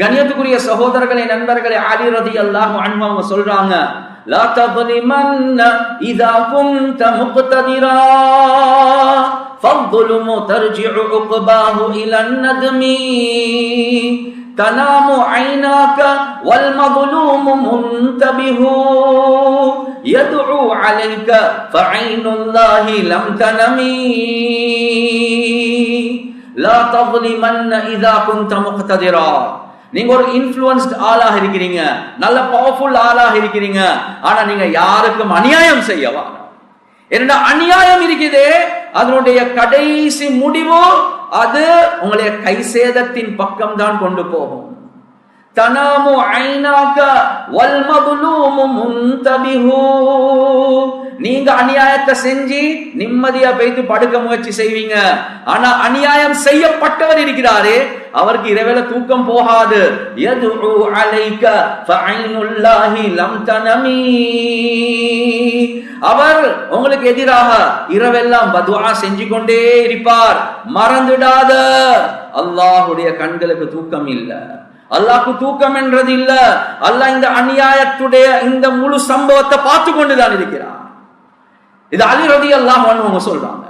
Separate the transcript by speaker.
Speaker 1: கண்ணியத்துக்குரிய சகோதரர்களே நண்பர்களே ஆலி ரதி அல்லாஹ் அன்வாங்க சொல்றாங்க லா தظلمن اذا كنت مقتدرا فالظلم ترجع عقباه إلى الندم تنام عيناك والمظلوم منتبه يدعو عليك فعين الله لم تنم لا تظلمن اذا كنت مقتدرا நீங்க ஒரு இன்ஃப்ளூயன்ஸ்ட் ஆளாக இருக்கிறீங்க. நல்ல பவர்ஃபுல் ஆளாக இருக்கிறீங்க. ஆனா நீங்க யாருக்கும் அநியாயம் செய்யவா என்னடா அநியாயம் இருக்குதே. அதனுடைய கடைசி முடிவு அது உங்களுடைய கை சேதத்தின் பக்கம் தான் கொண்டு போகும். தனாமு ஐநாக்க வல்மதுலூமு மதுலூமு நீங்க அநியாயத்தை செஞ்சு நிம்மதியா பெய்து படுக்க முயற்சி செய்வீங்க. ஆனா அநியாயம் செய்யப்பட்டவர் இருக்கிறாரே அவருக்கு இரவேல தூக்கம் போகாது. லம் அவர் உங்களுக்கு எதிராக இரவெல்லாம் பதுவா செஞ்சு கொண்டே இருப்பார். மறந்துடாத. அல்லாஹுடைய கண்களுக்கு தூக்கம் இல்லை. அல்லாக்கு தூக்கம் என்றது இல்ல. அல்லாஹ் இந்த அநியாயத்துடைய இந்த முழு சம்பவத்தை பார்த்து கொண்டுதான் இருக்கிறார் இது அலி ரதி அல்லாஹ் அவங்க சொல்றாங்க.